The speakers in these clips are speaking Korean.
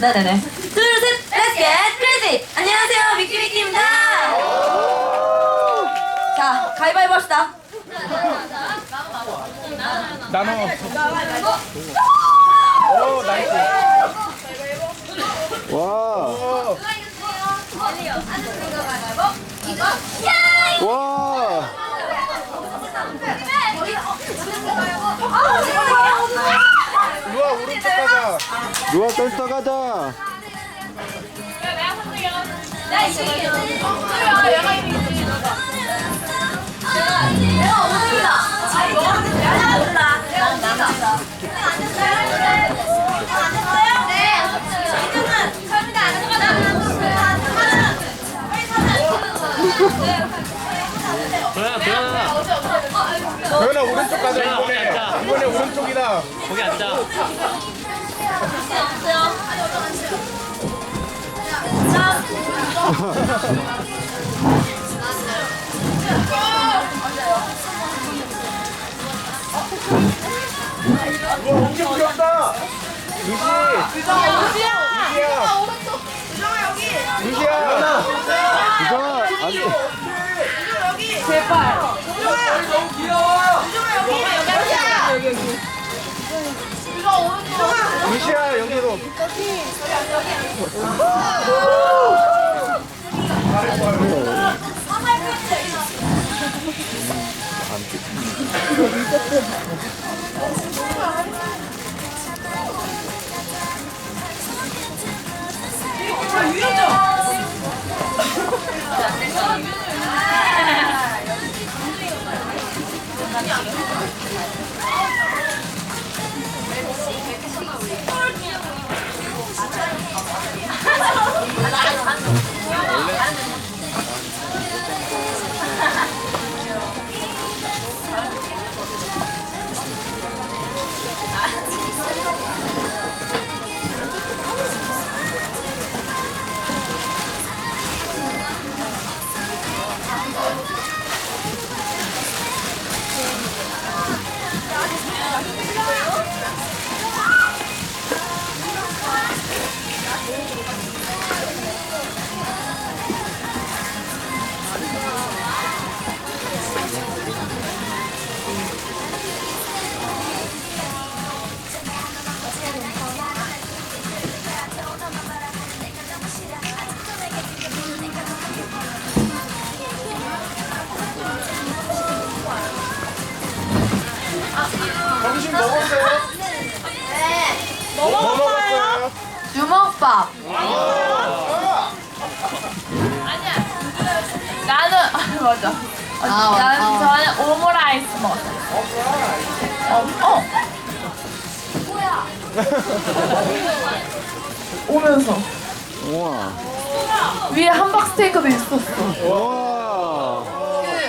네네네. 둘, 셋, let's get crazy! 안녕하세요, 미키미키입니다! 자, 가위바위보 합시다. 나눠. 오, 나이스. 와. 와. 루아 오른쪽 가자. 누가 떨다 가자. 도현아 오른쪽 가자 이번에. 이번에 오른쪽이다. 거기 앉아 엄청 귀엽다. 루시. 시야 여기로. 주먹밥. 나는 아, 맞아. 아, 나는 아. 저는 오므라이스 먹었어. 어, 어. 오면서 우와. 위에 함박 스테이크도 있었어. 와.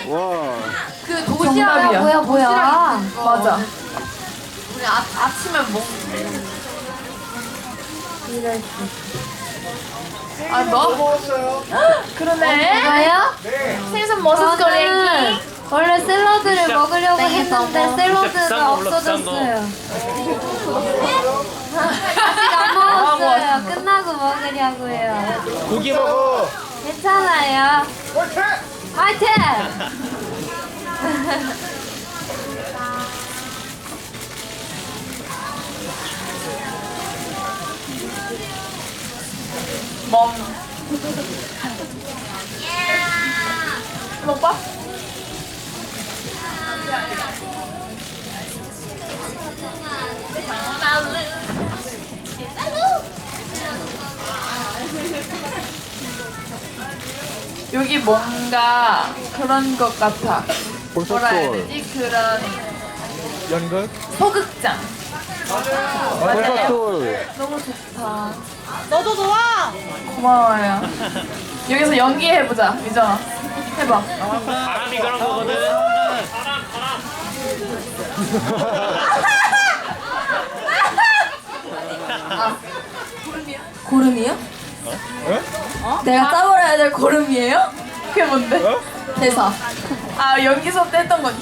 와. 그 도시락이야. 뭐야, 뭐야. 맞아. 우리 아, 아침에 먹 아 너? 먹었어요? 그러네. 뭐요? 네. 생선 머슴 거랭이. 원래 샐러드를 먹으려고 네, 했는데 샐러드가. 없어졌어요. 아직 안 먹었어요. 끝나고 먹으려고요. 고기 먹어. 괜찮아요. 옳지. 화이팅! 멍. 먹봐. 여기 뭔가 그런 것 같아. 뭐라 해야. 되지? 그런 연극? 소극장. 볼서돌. 너무 좋다. 너도 좋아. 고마워요. 여기서 연기해 보자, 미정아. 해봐. 바람이 그런 거거든 고름이요? 어? 내가 짜버려야 될 고름이에요? 그게 뭔데? 어? 대사. 아, 연기 수업 때 했던 거니?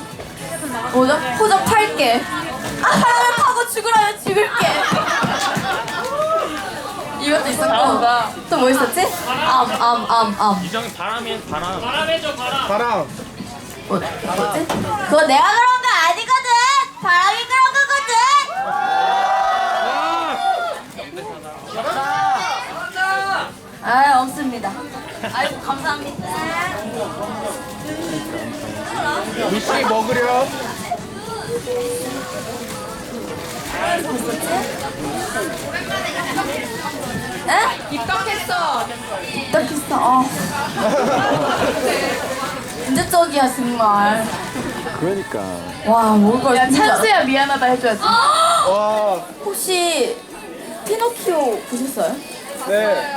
뭐죠? 호적 팔게. 아, 사람을 파고 죽으라면 죽을게. 이것도 있었고. 잘한다. 또뭐 있었지? 암, 암, 암, 암. 유정이 바람이 바람. 바람 해줘 바람. 바람. 뭐, 뭐지? 그거 내가 그런 거 아니거든! 바람이 그런 거거든! 아, 없습니다. 아이고, 감사합니다. 루시 먹으려. 에? 입덕했어. 입덕했어. 어. 문제적이야, 정말. 그러니까. 와, 뭘까, 야 진짜. 찬스야 미안하다 해줘야지. 와. 혹시 피노키오 보셨어요? 네.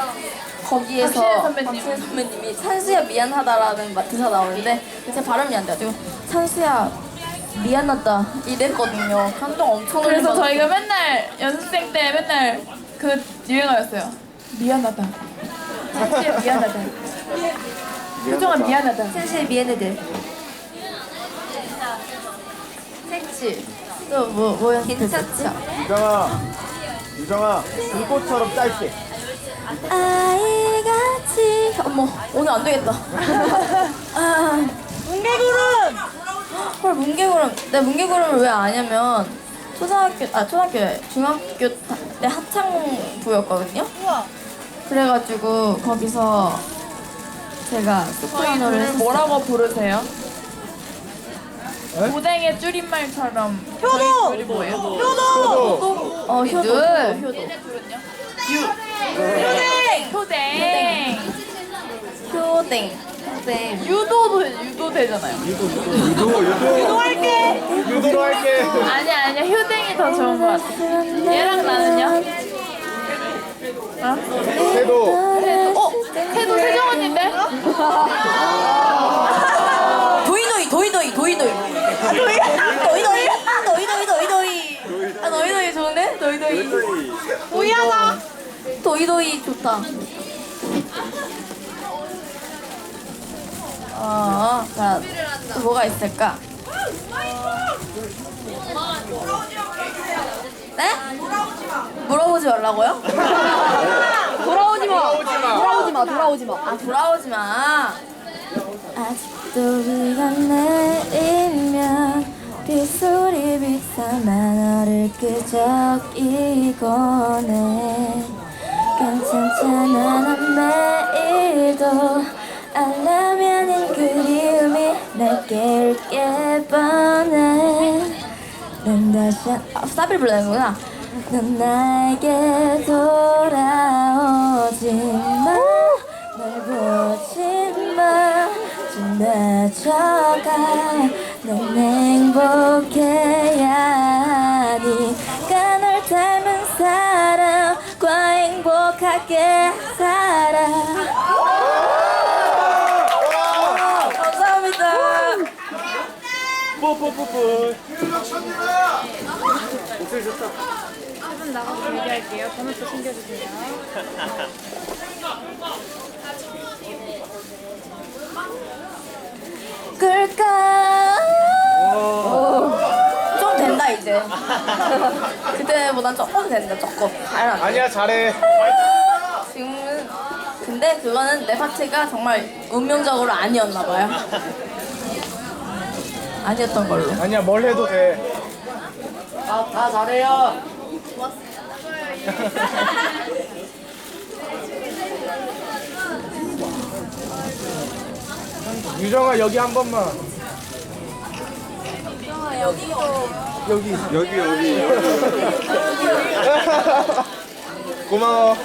거기에서 박신혜 선배님. 선배님이 찬수야 미안하다라는 마- 대사 나오는데 제 발음이 안 돼가지고 찬수야 미안하다 이랬거든요. 감동 엄청 그래서. 저희가 맨날 연습생 때 맨날 그 유행어였어요. 미안하다. 찬스야 미안하다. 효정아 미안하다. 찬수야 미안해들. 색칠 또뭐 뭐였 괜찮죠? 유정아. 유정아. 불꽃처럼 짧게. 아이같이 어머 오늘 안 되겠다. 아. 헐 뭉게구름. 내가 뭉게구름을 왜 아냐면 초등학교 아 초등학교 중학교 다- 때 합창부였거든요. 그래가지고 거기서 제가 소프라노를 저희 했었어요. 뭐라고 부르세요? 에? 고댕의 줄임말처럼 효도! 저희 둘이 뭐예요? 효도. 어 효도 둘. 효도 효댕! 효댕! 효댕 효댕 유도도 유도 되잖아요. 유도 유도. 유도 할게. 유도로 할게. 아니야 아니야 효댕이 더 좋은 것 같아. 얘랑 나는요? 어? 태도. 어? 태도 세정 언니인데? 도이도이 도이도이 도이도이 도이도이 도이도이 도이도이 아 도이도이 좋은데 도이도이 도이하나 도이도이 좋다 어, 자, 또 뭐가 있을까? 네? 물어보지 말라고요? 돌아오지 마. 돌아오지 마. 돌아오지 마. 아, 돌아오지 마. 아직도 비가 내리면 빗소리 비삼아 너를 끄적이곤 해 괜찮잖아 난 매일도 알라면은 그리움이 날 깨울 게 뻔해. 넌 다시 한- 아, 사비를 불러야 되는구나. 넌 나에게 돌아오지 마. 날 보지 마. 지나쳐가. 넌 행복해 뽀뽀뽀뽀. 끌까 좀 된다 이제 그때보단 조금 된다 조금 잘한다 아니야 잘해. 지금은 근데 그거는 내 파트가 정말 운명적으로 아니었나 봐요 아니었던 걸로 아니야 뭘 해도 돼. 아, 다 잘해요 유정아 여기 한 번만. 여기가 여기. 여기 여기. 고마워.